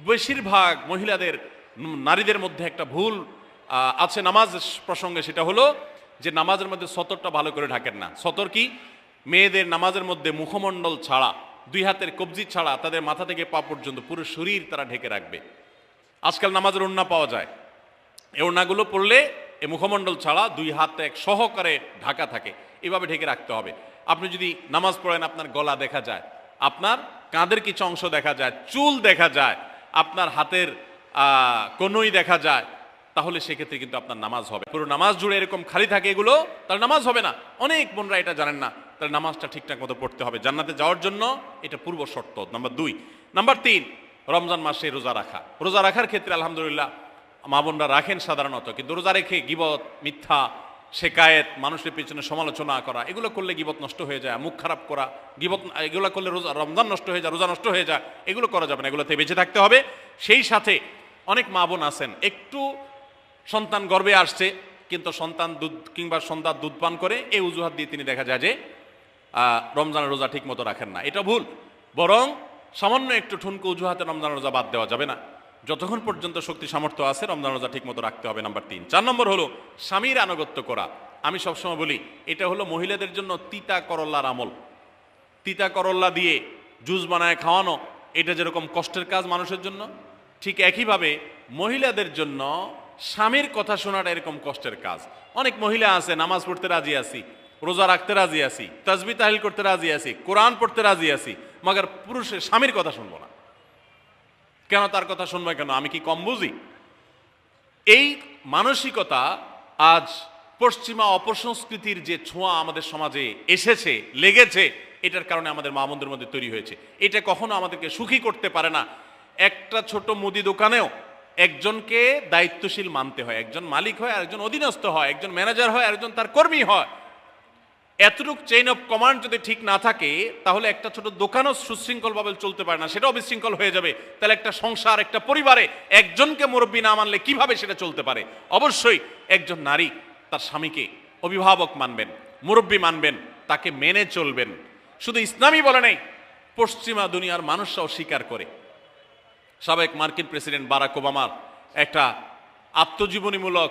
বেশিরভাগ মহিলাদের নারীদের মধ্যে একটা ভুল আছে নামাজ প্রসঙ্গে, সেটা হলো যে নামাজের মধ্যে সতরটা ভালো করে ঢাকেন না। সতর কি? মেয়েদের নামাজের মধ্যে মুখমণ্ডল ছাড়া, দুই হাতের কবজি ছাড়া, তাদের মাথা থেকে পা পর্যন্ত পুরো শরীর তারা ঢেকে রাখবে। আজকাল নামাজের ওড়না পাওয়া যায়। এই ওড়নাগুলো পড়লে এ মুখমণ্ডল ছাড়া দুই হাত এক সহকারে ঢাকা থাকে। এভাবে ঢেকে রাখতে হবে। আপনি যদি নামাজ পড়েন, আপনার গলা দেখা যায়, আপনার কাঁধের কিছু অংশ দেখা যায়, চুল দেখা যায় আপনার হাতের কনুই দেখা যায়, তাহলে সেক্ষেত্রে কিন্তু আপনার নামাজ হবে। পুরো নামাজ জুড়ে এরকম খালি থাকে এগুলো, তাহলে নামাজ হবে না। অনেক বোনরা এটা জানেন না, তাহলে নামাজটা ঠিকঠাক মতো পড়তে হবে। জান্নাতে যাওয়ার জন্য এটা পূর্ব শর্ত। নাম্বার দুই। নাম্বার তিন, রমজান মাসে রোজা রাখা। রোজা রাখার ক্ষেত্রে আলহামদুলিল্লাহ মা বোনরা রাখেন সাধারণত, কিন্তু রোজা রেখে গিবত, মিথ্যা শেকায়েত, মানুষের পেছনে সমালোচনা করা, এগুলো করলে গিবত নষ্ট হয়ে যায়, মুখ খারাপ করা, গিবত, এগুলো করলে রোজা, রমজান নষ্ট হয়ে যায়, রোজা নষ্ট হয়ে যায়, এগুলো করা যাবে না, এগুলোতে বেঁচে থাকতে হবে। সেই সাথে অনেক মা বোন আছেন, একটু সন্তান গর্বে আসছে, কিন্তু সন্তান দুধ কিংবা সন্তান দুধ পান করে, এই অজুহাত দিয়ে তিনি দেখা যায় যে রমজানের রোজা ঠিক মতো রাখেন না। এটা ভুল, বরং সামান্য একটু ঠুনকো অজুহাতে রমজান রোজা বাদ দেওয়া যাবে না। যতক্ষণ পর্যন্ত শক্তি সামর্থ্য আছে, রমজান রোজা ঠিক মতো রাখতে হবে, নাম্বার তিন। চার নম্বর হলো স্বামীর আনুগত্য করা। আমি সবসময় বলি, এটা হলো মহিলাদের জন্য তিতা করল্লার আমল। তিতা করল্লা দিয়ে জুস বানায় খাওয়ানো, এটা যেরকম কষ্টের কাজ মানুষের জন্য, ঠিক একইভাবে মহিলাদের জন্য স্বামীর কথা শোনাটা এরকম কষ্টের কাজ। অনেক মহিলা আছে, নামাজ পড়তে রাজি আছি, রোজা রাখতে রাজি আছি, তাজবি তাহিল করতে রাজি আছি, কোরআন পড়তে রাজি আছি, মগর পুরুষের স্বামীর কথা শুনব না। কেন তার কথা শুনব কেন? আমি কি কম বুঝি? এই মানসিকতা আজ পশ্চিমা অপসংস্কৃতির যে ছোঁয়া আমাদের সমাজে এসেছে, লেগেছে, এটার কারণে আমাদের মা বোনদের মধ্যে তৈরি হয়েছে। এটা কখনো আমাদেরকে সুখী করতে পারে না। একটা ছোট মুদি দোকানেও একজনকে দায়িত্বশীল মানতে হয়। একজন মালিক হয় আর একজন অধীনস্থ হয়, একজন ম্যানেজার হয় আর একজন তার কর্মী হয়। এতটুক চেইন অফ কমান্ড যদি ঠিক না থাকে, তাহলে একটা ছোট দোকানও সুশৃঙ্খলভাবে চলতে পারে না, সেটাও বিশৃঙ্খল হয়ে যাবে। তাহলে একটা সংসার, একটা পরিবারে একজনকে মুরব্বী না মানলে কীভাবে সেটা চলতে পারে? অবশ্যই একজন নারী তার স্বামীকে অভিভাবক মানবেন, মুরব্বী মানবেন, তাকে মেনে চলবেন। শুধু ইসলামই বলে নেই, পশ্চিমা দুনিয়ার মানুষরাও স্বীকার করে। সাবেক মার্কিন প্রেসিডেন্ট বারাক ওবামার একটা আত্মজীবনীমূলক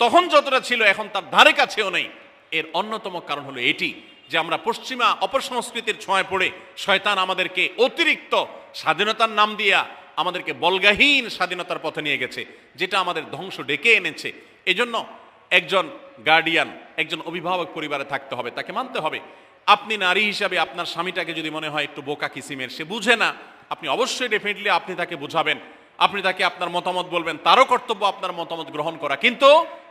তখন যতটা ছিল, এখন তার ধারে কাছেও নেই। এর অন্যতম কারণ হলো এটি, যে আমরা পশ্চিমা অপসংস্কৃতির ছোঁয়ায় পড়ে শয়তান আমাদেরকে অতিরিক্ত স্বাধীনতার নাম দিয়া আমাদেরকে বলগাহীন স্বাধীনতার পথে নিয়ে গেছে, যেটা আমাদের ধ্বংস ডেকে এনেছে। এজন্য একজন গার্ডিয়ান একজন অভিভাবক পরিবারে থাকতে হবে, তাকে মানতে হবে। আপনি নারী হিসাবে আপনার স্বামীটাকে যদি মনে হয় একটু বোকা কিসিমের, সে বুঝে না, আপনি অবশ্যই ডেফিনেটলি আপনি তাকে বুঝাবেন। আপনি তাকে আপনার মতামত বলবেন, তারও কর্তব্য আপনার মতামত গ্রহণ করা। কিন্তু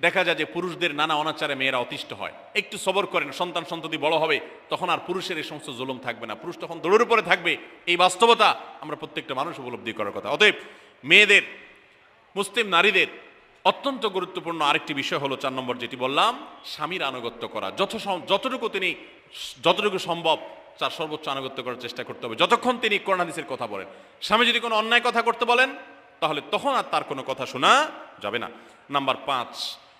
দেখা যায় যে পুরুষদের নানা অনাচারে মেয়েরা অতিষ্ঠ হয়। একটু সবর করেন, সন্তান সন্ততি বড় হবে, তখন আর পুরুষের এই সমস্ত জুলুম থাকবে না। পুরুষ তখন দৌড়ের উপরে থাকবে। এই বাস্তবতা আমরা প্রত্যেকটা মানুষ উপলব্ধি করার কথা। অতএব মেয়েদের, মুসলিম নারীদের অত্যন্ত গুরুত্বপূর্ণ আরেকটি বিষয় হলো চার নম্বর যেটি বললাম, স্বামীর আনুগত্য করা। যত যতটুকু তিনি, যতটুকু সম্ভব তার সর্বোচ্চ আনুগত্য করার চেষ্টা করতে হবে। যতক্ষণ তিনি কোরআন হাদিসের কথা বলেন। স্বামী যদি কোনো অন্যায় কথা করতে বলেন, তাহলে তখন আর তার কোনো কথা শোনা যাবে না। নাম্বার পাঁচ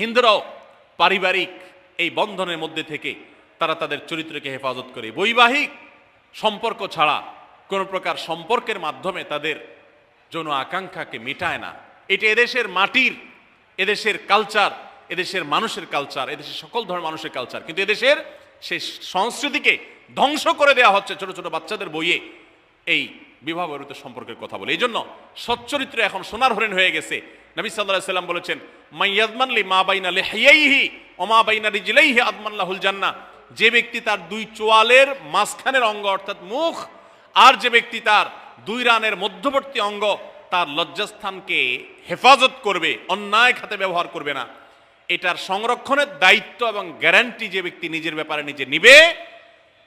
হিন্দুরাও পারিবারিক এই বন্ধনের মধ্যে থেকে তারা তাদের চরিত্রকে হেফাজত করে। বৈবাহিক সম্পর্ক ছাড়া কোনো প্রকার সম্পর্কের মাধ্যমে তাদের যৌন আকাঙ্ক্ষাকে মেটায় না। এটা এদেশের মাটির, এদেশের কালচার এদেশের মানুষের কালচার এদেশের সকল ধরনের মানুষের কালচার কিন্তু এদেশের সেই সংস্কৃতিকে ধ্বংস করে দেওয়া হচ্ছে ছোট ছোট বাচ্চাদের বইয়ে এই বিবাহ বহির্ভূত সম্পর্কের কথা বলে। এই জন্য সচ্চরিত্র এখন সোনার হরিণ হয়ে গেছে। নবী সাল্লাহ সাল্লাম বলেছেন মাইয়াদমানলি মা বাইনা লেহাইহি ওমা বাইনা রিজিলাইহি আদমাল্লাহুল জান্না যে ব্যক্তি তার দুই চোয়ালের মাঝখানের অঙ্গ, অর্থাৎ মুখ, আর যে ব্যক্তি তার দুই রানের মধ্যবর্তী অঙ্গ, তার লজ্জাস্থানকে হেফাজত করবে, অন্যায় খাতে ব্যবহার করবে না। এটার সংরক্ষণের দায়িত্ব এবং গ্যারান্টি যে ব্যক্তি নিজের ব্যাপারে নিজে নিবে,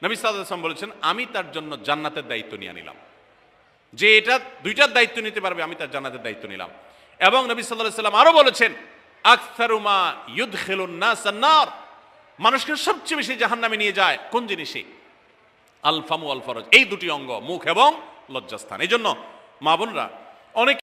নবী সাল্লাম বলেছেন, আমি তার জন্য জান্নাতের দায়িত্ব নিয়ে নিলাম। যে এটা দুইটার দায়িত্ব নিতে পারবে, আমি তার জানাতের দায়িত্ব নিলাম। এবং নবী সাল্লাহ সাল্লাম আরও বলেছেন আকসারুমা ইউদ খেলুন না সান্নার মানুষকে সবচেয়ে বেশি জাহান্নামে নিয়ে যায় কোন জিনিসে? আলফামু আলফরজ এই দুটি অঙ্গ, মুখ এবং লজ্জাস্থান। এই জন্য মা বোনরা, অনেকে